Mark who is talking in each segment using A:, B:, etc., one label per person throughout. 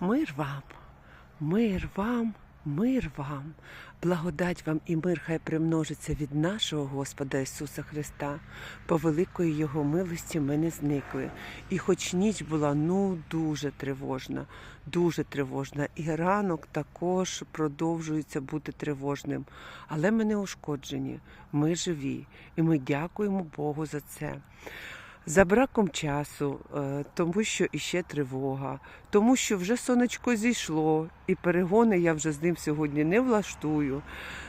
A: Мир вам, мир вам, мир вам, благодать вам і мир хай примножиться від нашого Господа Ісуса Христа. По великої Його милості ми не зникли. І хоч ніч була ну дуже тривожна, дуже тривожна, і ранок також продовжується бути тривожним. Але ми не ушкоджені, ми живі, і ми дякуємо Богу за це. За браком часу, е, тому що іще тривога, тому що вже сонечко зійшло, і перегони я вже з ним сьогодні не влаштую.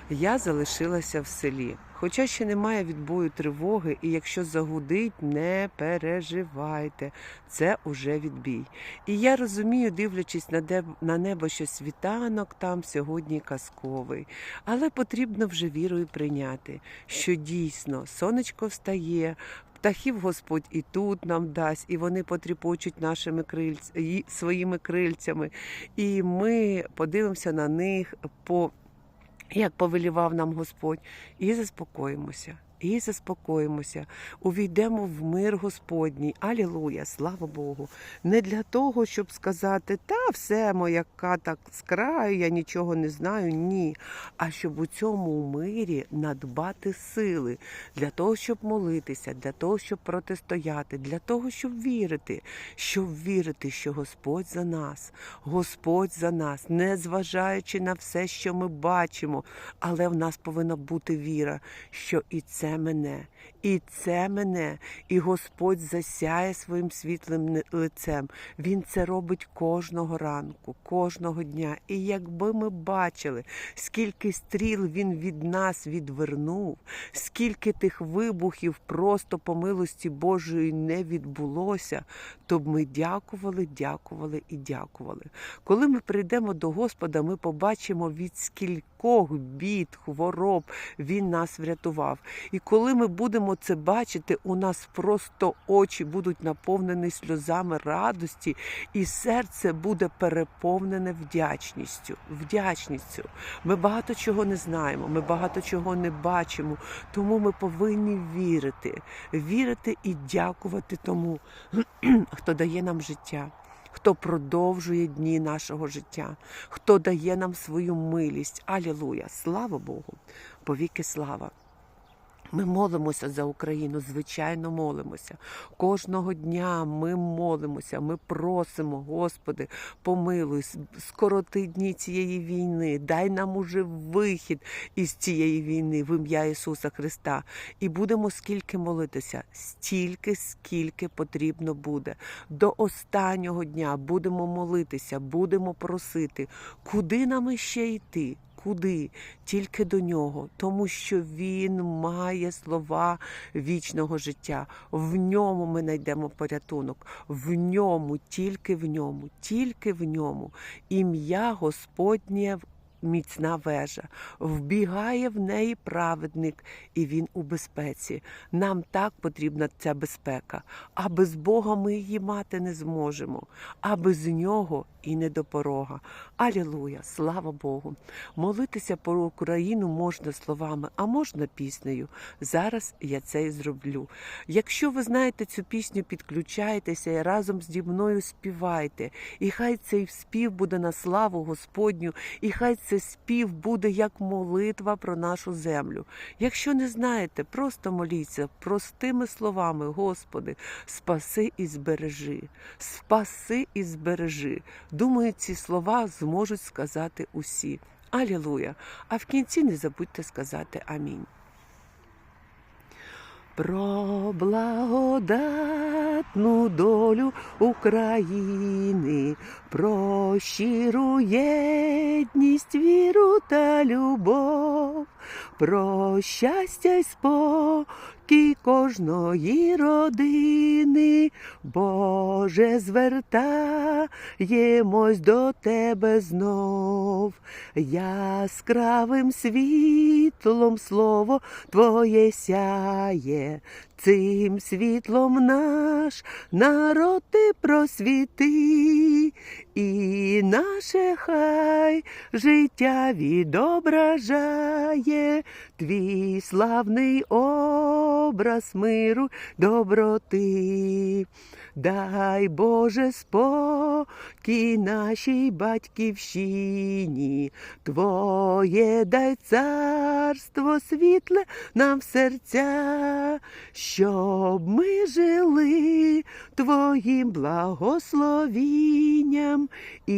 A: Я залишилася в селі. Хоча ще немає відбою тривоги, і якщо загудить, не переживайте, це уже відбій. І я розумію, дивлячись на, деб... на небо, що світанок там сьогодні казковий. Але потрібно вже вірою прийняти, що дійсно сонечко встає, Птахів Господь і тут нам дасть, і вони потріпочуть нашими крильць... і- своїми крильцями. І ми подивимося на них, по... як повелівав нам Господь, і заспокоїмося. І заспокоїмося, увійдемо в мир Господній. Алілуя, слава Богу. Не для того, щоб сказати, та все, моя ката з краю, я нічого не знаю. Ні. А щоб у цьому мирі надбати сили, для того, щоб молитися, для того, щоб протистояти, для того, щоб вірити, щоб вірити, що Господь за нас, Господь за нас, не зважаючи на все, що ми бачимо, але в нас повинна бути віра, що і це мене, і це мене, і Господь засяє своїм світлим лицем. Він це робить кожного ранку, кожного дня. І якби ми бачили, скільки стріл він від нас відвернув, скільки тих вибухів просто по милості Божої не відбулося, то б ми дякували, дякували і дякували. Коли ми прийдемо до Господа, ми побачимо від скількох бід, хвороб Він нас врятував. І коли ми будемо це бачити, у нас просто очі будуть наповнені сльозами радості, і серце буде переповнене вдячністю. Вдячністю. Ми багато чого не знаємо, ми багато чого не бачимо, тому ми повинні вірити, вірити і дякувати тому, хто дає нам життя. Хто продовжує дні нашого життя, хто дає нам свою милість. Алілуя! Слава Богу! Повіки слава! Ми молимося за Україну, звичайно, молимося. Кожного дня ми молимося, ми просимо, Господи, помилуй, скороти дні цієї війни, дай нам уже вихід із цієї війни в ім'я Ісуса Христа. І будемо скільки молитися, стільки, скільки потрібно буде. До останнього дня будемо молитися, будемо просити, куди нам іще йти. Куди? Тільки до нього, тому що він має слова вічного життя. В ньому ми знайдемо порятунок. В ньому, тільки в ньому, тільки в ньому. Ім'я Господнє міцна вежа. Вбігає в неї праведник, і він у безпеці. Нам так потрібна ця безпека. А без Бога ми її мати не зможемо, а без нього і не до порога. Алілуя, слава Богу. Молитися про Україну можна словами, а можна піснею. Зараз я це і зроблю. Якщо ви знаєте цю пісню, підключайтеся і разом зі мною співайте. І хай цей спів буде на славу Господню, і хай цей спів буде як молитва про нашу землю. Якщо не знаєте, просто моліться простими словами, Господи, спаси і збережи, спаси і збережи. Думаю, ці слова зможуть сказати усі. Алілуя! А в кінці не забудьте сказати амінь. Про благодатну долю України, про щиру єдність, віру та любов, про щастя й спокій кожної родини, Боже, звертаємось до Тебе знов, яскравим світлом слово Твоє сяє, цим світлом наш народ ти просвіти, і наше хай життя відображає твій славний образ миру, доброти. Дай Боже спокій нашій батьківщині, Твоє дай царство світле нам в серця, щоб ми жили Твоїм благословінням. І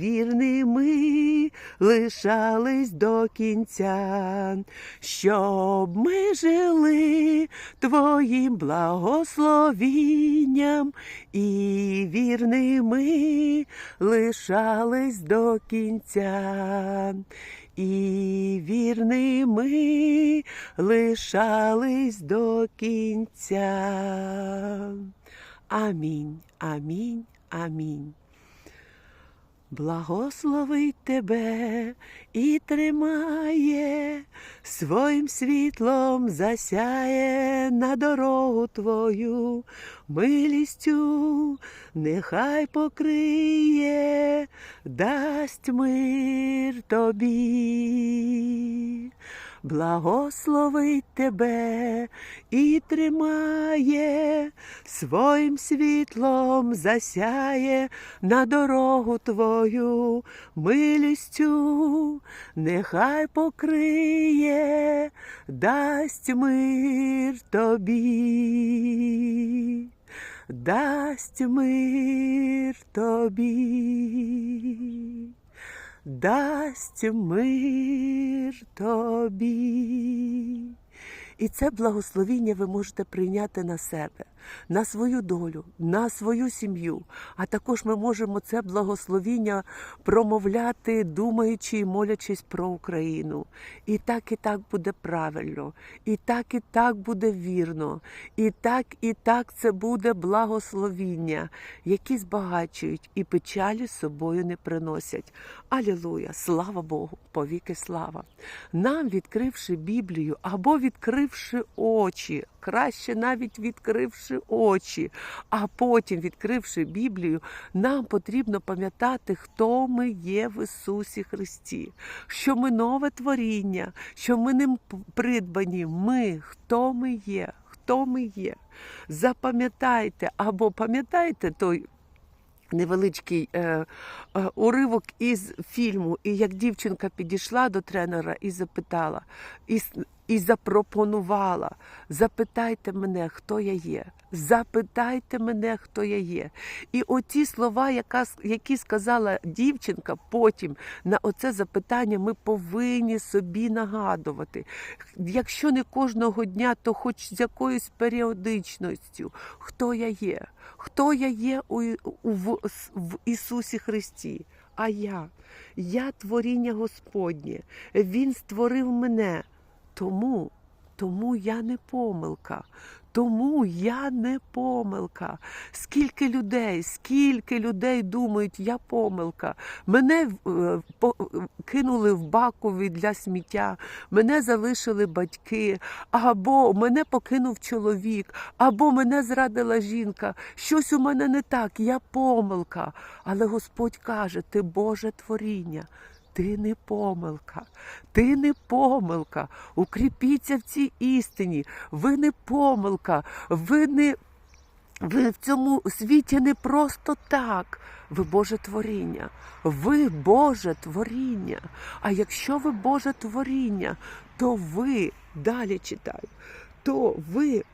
A: вірними лишались до кінця, щоб ми жили Твоїм благословінням і вірними лишались до кінця. І вірними лишались до кінця. Амінь, амінь, амінь. Благословить тебе і тримає, своїм світлом засяє на дорогу твою, милістю нехай покриє, дасть мир тобі. Благословить тебе і тримає, своїм світлом засяє на дорогу твою, милістю. Нехай покриє, дасть мир тобі, дасть мир тобі дасть мир тобі. І це благословіння ви можете прийняти на себе, на свою долю, на свою сім'ю. А також ми можемо це благословіння промовляти, думаючи і молячись про Україну. І так, і так буде правильно, і так, і так буде вірно, і так, і так це буде благословіння, які збагачують і печалі з собою не приносять. Алілуя! Слава Богу! Повіки слава! Нам, відкривши Біблію або відкривши очі, краще навіть відкривши очі, а потім, відкривши Біблію, нам потрібно пам'ятати, хто ми є в Ісусі Христі, що ми нове творіння, що ми ним придбані. Ми, хто ми є, хто ми є. Запам'ятайте або пам'ятаєте той. Невеличкий е, е, уривок із фільму, і як дівчинка підійшла до тренера і запитала, і, і запропонувала: запитайте мене, хто я є. Запитайте мене, хто я є. І оті слова, яка, які сказала дівчинка, потім на оце запитання ми повинні собі нагадувати. Якщо не кожного дня, то хоч з якоюсь періодичністю, хто я є, хто я є у, в, в Ісусі Христі. А я, я творіння Господнє, Він створив мене. Тому, тому я не помилка. Тому я не помилка. Скільки людей, скільки людей думають, я помилка. Мене е, кинули в бакові для сміття, мене залишили батьки, або мене покинув чоловік, або мене зрадила жінка. Щось у мене не так, я помилка. Але Господь каже: ти Боже творіння. Ти не помилка, ти не помилка. Укріпіться в цій істині. Ви не помилка, ви не. Ви в цьому світі не просто так. Ви Боже творіння. Ви Боже творіння. А якщо ви Боже творіння, то ви далі читаю, то ви.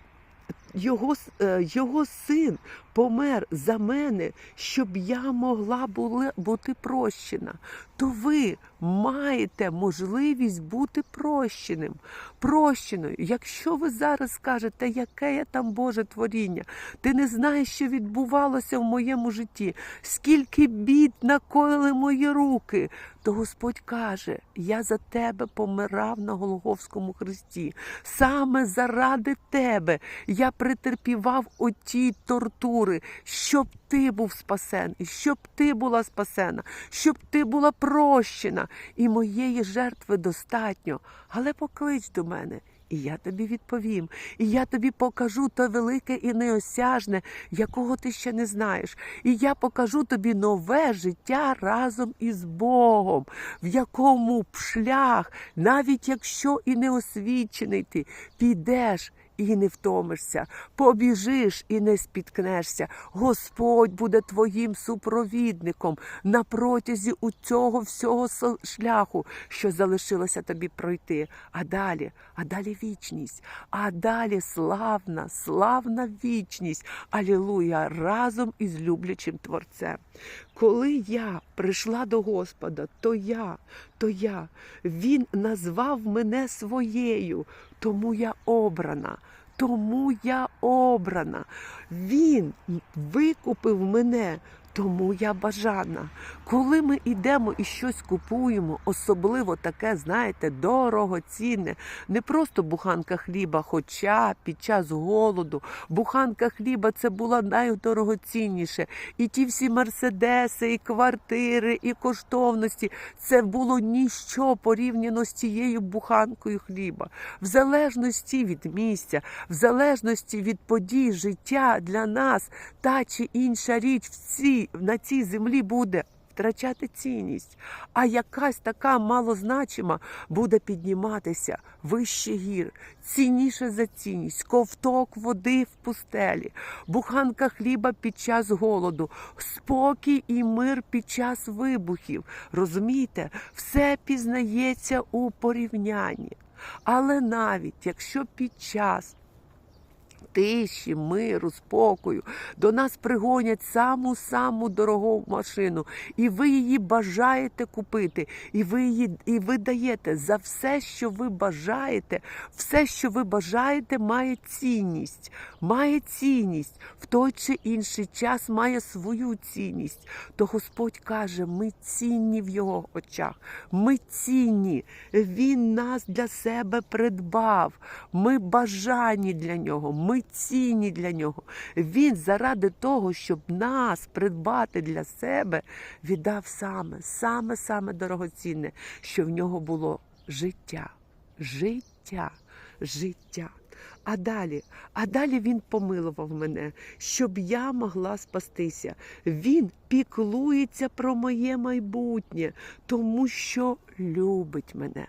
A: Його, е, його син помер за мене, щоб я могла були, бути прощена. То ви маєте можливість бути прощеним, прощеною. Якщо ви зараз скажете, яке я там Боже творіння, ти не знаєш, що відбувалося в моєму житті, скільки бід накоїли мої руки, то Господь каже: Я за тебе помирав на Голговському хресті. Саме заради тебе я претерпівав оті тортури, щоб ти був спасений, щоб ти була спасена, щоб ти була прощена, і моєї жертви достатньо. Але поклич до мене. І я тобі відповім, і я тобі покажу те велике і неосяжне, якого ти ще не знаєш. І я покажу тобі нове життя разом із Богом, в якому шлях, навіть якщо і не освічений ти, підеш і не втомишся, побіжиш і не спіткнешся. Господь буде твоїм супровідником на протязі у цього всього шляху, що залишилося тобі пройти. А далі, а далі вічність, а далі славна, славна вічність. Алілуя! Разом із люблячим Творцем. Коли я прийшла до Господа, то я, то я, Він назвав мене своєю, тому я обрана. Тому я обрана. Він викупив мене, тому я бажана. Коли ми йдемо і щось купуємо, особливо таке, знаєте, дорогоцінне, не просто буханка хліба, хоча під час голоду буханка хліба це була найдорогоцінніше. І ті всі мерседеси, і квартири, і коштовності це було ніщо порівняно з цією буханкою хліба. В залежності від місця, в залежності від подій життя для нас та чи інша річ в цій, на цій землі буде. Втрачати цінність, а якась така малозначима буде підніматися вище гір, цінніше за цінність, ковток води в пустелі, буханка хліба під час голоду, спокій і мир під час вибухів. Розумієте, все пізнається у порівнянні. Але навіть якщо під час тиші, миру, спокою. До нас пригонять саму саму дорогу машину, і ви її бажаєте купити, і ви її і ви даєте. За все, що ви бажаєте, все, що ви бажаєте, має цінність, має цінність. В той чи інший час має свою цінність. То Господь каже: ми цінні в його очах, ми цінні. Він нас для себе придбав. Ми бажані для нього, ми цінні для нього. Він заради того, щоб нас придбати для себе, віддав саме, саме, саме дорогоцінне, що в нього було життя, життя, життя. А далі, а далі він помилував мене, щоб я могла спастися. Він піклується про моє майбутнє, тому що любить мене,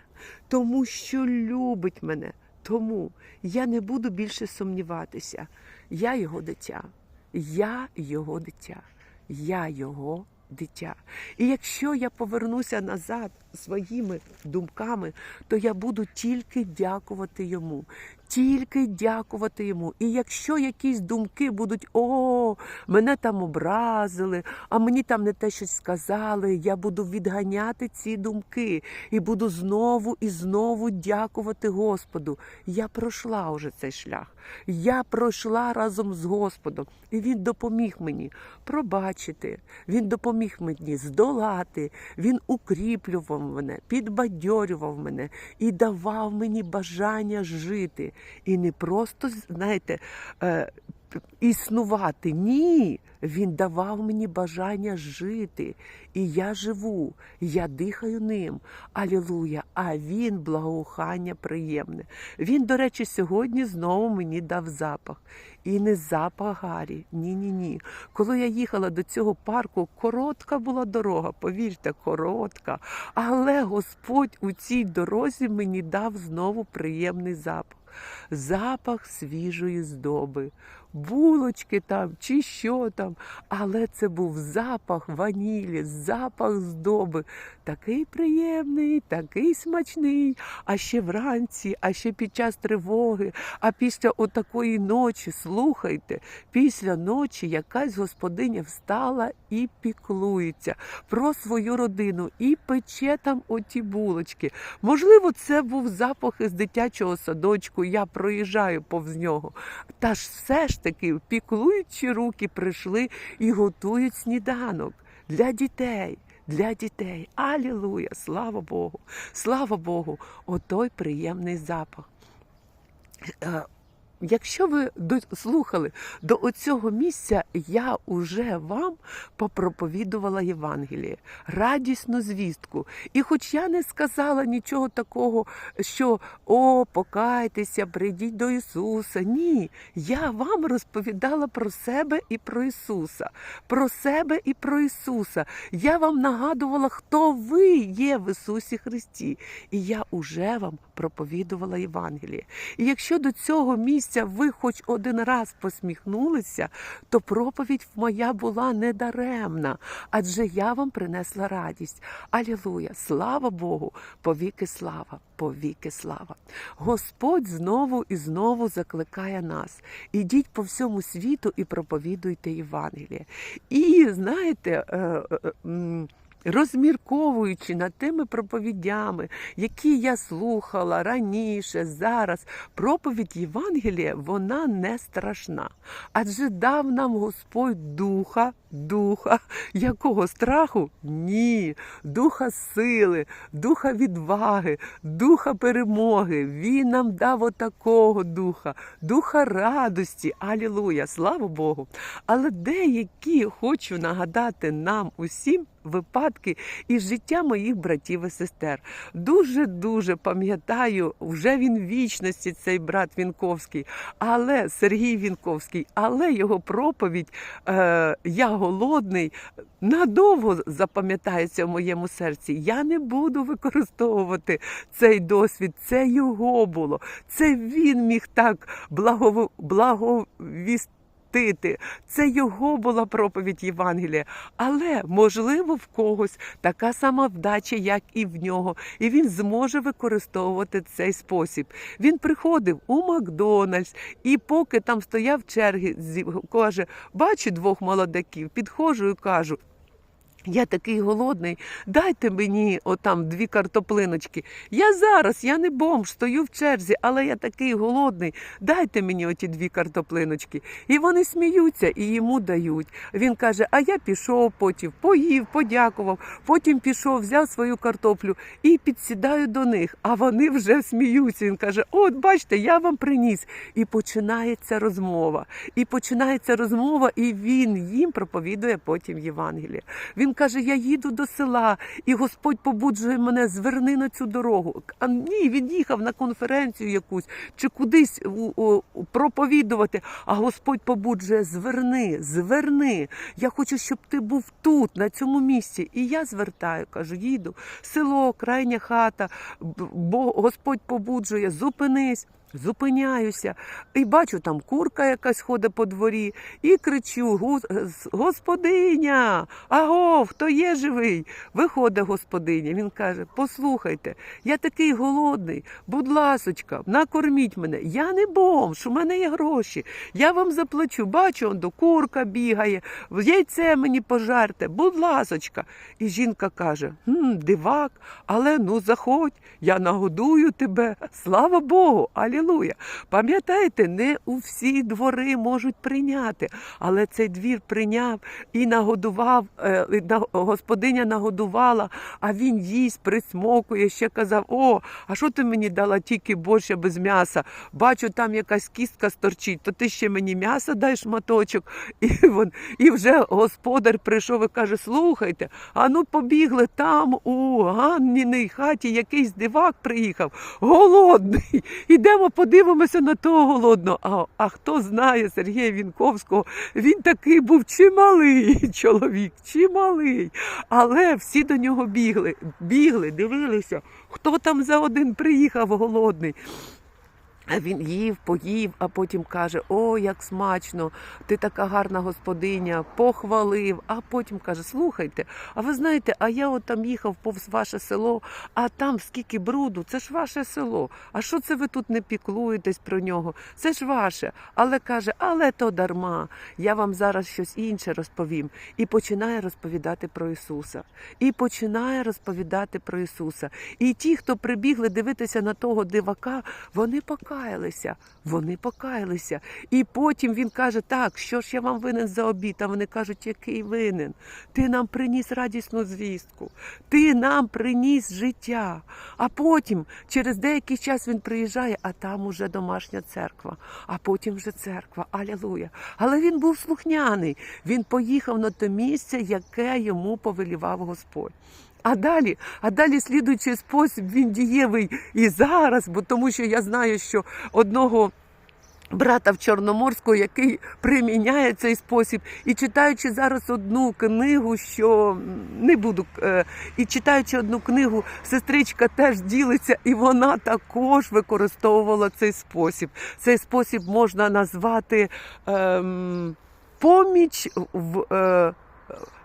A: тому що любить мене. Тому я не буду більше сумніватися. Я його дитя, я його дитя, я його дитя. І якщо я повернуся назад своїми думками, то я буду тільки дякувати йому. Тільки дякувати йому. І якщо якісь думки будуть, о, мене там образили, а мені там не те щось сказали, я буду відганяти ці думки і буду знову і знову дякувати Господу. Я пройшла уже цей шлях. Я пройшла разом з Господом, і Він допоміг мені пробачити, Він допоміг мені здолати, Він укріплював мене, підбадьорював мене і давав мені бажання жити. І не просто, знаєте, е, існувати. Ні. Він давав мені бажання жити. І я живу, я дихаю ним. Алілуя! А він благоухання приємне. Він, до речі, сьогодні знову мені дав запах. І не запах Гарі. Ні-ні ні. Коли я їхала до цього парку, коротка була дорога, повірте, коротка. Але Господь у цій дорозі мені дав знову приємний запах. Запах свіжої здоби, булочки там чи що там, але це був запах ванілі, запах здоби. Такий приємний, такий смачний. А ще вранці, а ще під час тривоги, а після отакої ночі, слухайте, після ночі якась господиня встала і піклується про свою родину і пече там оті булочки. Можливо, це був запах із дитячого садочку. Я проїжджаю повз нього. Та ж все ж таки піклуючі руки прийшли і готують сніданок для дітей. Для дітей. Алілуя! Слава Богу! Слава Богу! Отой приємний запах. Якщо ви дослухали до оцього місця, я уже вам попроповідувала Євангеліє, радісну звістку. І хоч я не сказала нічого такого, що о, покайтеся, прийдіть до Ісуса. Ні, я вам розповідала про себе і про Ісуса, про себе і про Ісуса. Я вам нагадувала, хто ви є в Ісусі Христі. І я уже вам проповідувала Євангеліє. І якщо до цього місця ви хоч один раз посміхнулися, то проповідь моя була недаремна, адже я вам принесла радість. Алілуя! Слава Богу! Повіки слава! Повіки слава! Господь знову і знову закликає нас. Ідіть по всьому світу і проповідуйте Євангеліє. І знаєте, е, е, м, розмірковуючи над тими проповідями, які я слухала раніше, зараз, проповідь Євангелія, вона не страшна. Адже дав нам Господь духа, духа, якого страху? Ні, духа сили, духа відваги, духа перемоги. Він нам дав отакого духа, духа радості. Алілуя, слава Богу. Але деякі хочу нагадати нам усім випадки із життя моїх братів і сестер. Дуже дуже пам'ятаю, вже він вічності, цей брат Вінковський, але Сергій Вінковський, але його проповідь е, Я голодний надовго запам'ятається в моєму серці. Я не буду використовувати цей досвід. Це його було. Це він міг так благово, благовістити. Це його була проповідь Євангелія. Але, можливо, в когось така сама вдача, як і в нього, і він зможе використовувати цей спосіб. Він приходив у Макдональдс, і поки там стояв черги, каже: бачу двох молодиків, підходжу і кажу. Я такий голодний, дайте мені отам дві картоплиночки. Я зараз, я не бомж, стою в черзі, але я такий голодний. Дайте мені оті дві картоплиночки. І вони сміються і йому дають. Він каже: А я пішов потім, поїв, подякував, потім пішов, взяв свою картоплю і підсідаю до них. А вони вже сміються. Він каже: От, бачите, я вам приніс. І починається розмова. І починається розмова, і він їм проповідує потім Євангеліє. Він каже: Я їду до села, і Господь побуджує мене, зверни на цю дорогу. А ні, він їхав на конференцію якусь чи кудись проповідувати. А Господь побуджує: зверни, зверни. Я хочу, щоб ти був тут, на цьому місці. І я звертаю, кажу, їду. Село, крайня хата, бо Господь побуджує, зупинись. Зупиняюся і бачу, там курка якась ходить по дворі, і кричу: Господиня, аго, хто є живий? Виходить господиня. Він каже: Послухайте, я такий голодний, будь ласочка, накорміть мене. Я не бомж, у мене є гроші. Я вам заплачу. Бачу, он до курка бігає, яйце мені пожарте, будь ласочка. І жінка каже: «Хм, дивак, але ну заходь, я нагодую тебе. Слава Богу, алілуя. Пам'ятаєте, не у всі двори можуть прийняти, але цей двір прийняв і нагодував, е, господиня нагодувала, а він їсть, присмокує, ще казав: О, а що ти мені дала тільки борща без м'яса? Бачу, там якась кістка сторчить, то ти ще мені м'яса дай шматочок. І, він, і вже господар прийшов і каже: Слухайте, а ну побігли там у Ганніній хаті якийсь дивак приїхав, голодний. Ідемо подивимося на того голодного. А, а хто знає Сергія Вінковського, він такий був чималий чоловік, чималий. Але всі до нього бігли, бігли, дивилися, хто там за один приїхав голодний. А він їв, поїв, а потім каже: О, як смачно! Ти така гарна господиня, похвалив. А потім каже: Слухайте, а ви знаєте, а я от там їхав повз ваше село, а там скільки бруду, це ж ваше село. А що це ви тут не піклуєтесь про нього? Це ж ваше. Але каже, але то дарма. Я вам зараз щось інше розповім. І починає розповідати про Ісуса. І починає розповідати про Ісуса. І ті, хто прибігли дивитися на того дивака, вони покаялися. Вони покаялися. І потім він каже: Так, що ж я вам винен за обід? А вони кажуть, який винен? Ти нам приніс радісну звістку, ти нам приніс життя. А потім, через деякий час, він приїжджає, а там уже домашня церква, а потім вже церква. Алілуя. Але він був слухняний. Він поїхав на те місце, яке йому повелівав Господь. А далі, а далі слідуючий спосіб він дієвий і зараз, бо тому що я знаю, що одного брата в Чорноморську, який приміняє цей спосіб. І читаючи зараз одну книгу, що не буду, е, і читаючи одну книгу, сестричка теж ділиться, і вона також використовувала цей спосіб. Цей спосіб можна назвати ем, поміч в. Е,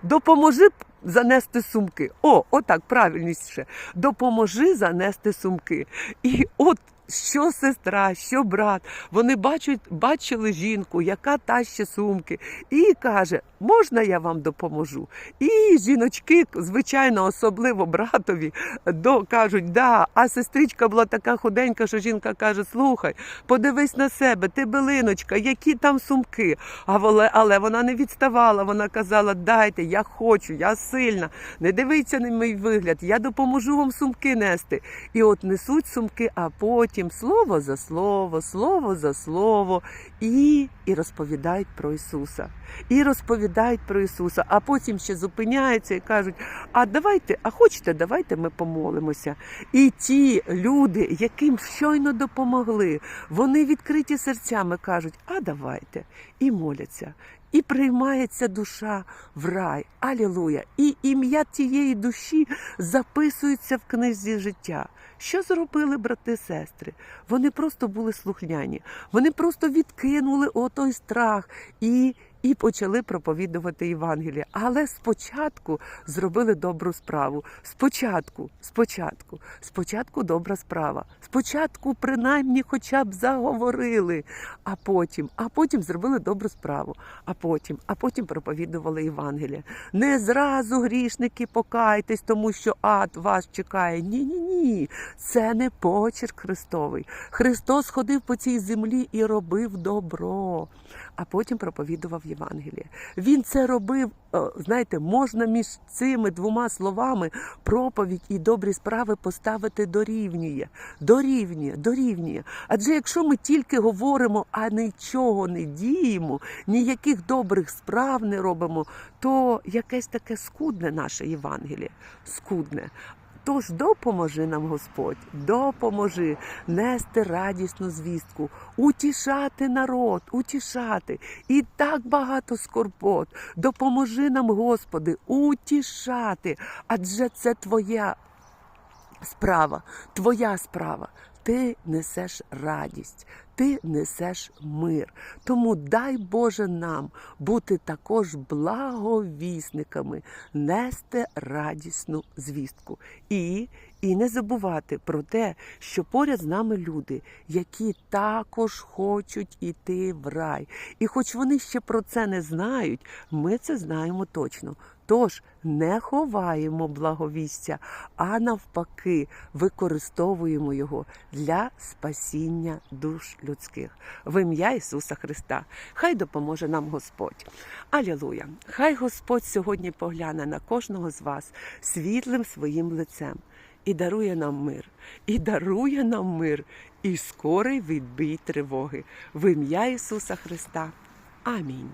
A: Допоможи занести сумки. О, отак правильніше. Допоможи занести сумки. І от що сестра, що брат, вони бачать, бачили жінку, яка тащить сумки, і каже: можна я вам допоможу? І жіночки, звичайно, особливо братові, до кажуть, да. А сестричка була така худенька, що жінка каже: слухай, подивись на себе, ти билиночка, які там сумки. А воле- але вона не відставала. Вона казала: дайте, я хочу, я сильна. Не дивіться на мій вигляд, я допоможу вам сумки нести. І от несуть сумки, а потім слово за слово, слово за слово, і, і розповідають про Ісуса. І розповідають про Ісуса, а потім ще зупиняються і кажуть: а давайте, а хочете, давайте ми помолимося. І ті люди, яким щойно допомогли, вони відкриті серцями кажуть, а давайте, і моляться. І приймається душа в рай. Алілуя! І ім'я тієї душі записується в книзі життя. Що зробили брати і сестри? Вони просто були слухняні. Вони просто відкинули отой страх і, і почали проповідувати Євангеліє. Але спочатку зробили добру справу. Спочатку, спочатку, спочатку добра справа. Спочатку, принаймні, хоча б заговорили, а потім, а потім зробили добру справу, а потім, а потім проповідували Євангеліє. Не зразу грішники покайтесь, тому що ад вас чекає. Ні, ні, ні. Це не почерк Христовий. Христос ходив по цій землі і робив добро, а потім проповідував Євангеліє. Він це робив. е, Знаєте, можна між цими двома словами проповідь і добрі справи поставити дорівнює, дорівнює, дорівнює. Адже якщо ми тільки говоримо, а нічого не діємо, ніяких добрих справ не робимо, то якесь таке скудне наше Євангеліє, скудне. Тож допоможи нам Господь, допоможи нести радісну звістку, утішати народ, утішати. І так багато скорбот. Допоможи нам, Господи, утішати. Адже це Твоя справа, Твоя справа. Ти несеш радість, ти несеш мир. Тому дай Боже нам бути також благовісниками, нести радісну звістку. І, і не забувати про те, що поряд з нами люди, які також хочуть іти в рай. І хоч вони ще про це не знають, ми це знаємо точно. Тож не ховаємо благовістя, а навпаки, використовуємо його для спасіння душ людських. В ім'я Ісуса Христа. Хай допоможе нам Господь. Алілуя! Хай Господь сьогодні погляне на кожного з вас світлим своїм лицем і дарує нам мир, і дарує нам мир, і скорий відбій тривоги. В ім'я Ісуса Христа. Амінь.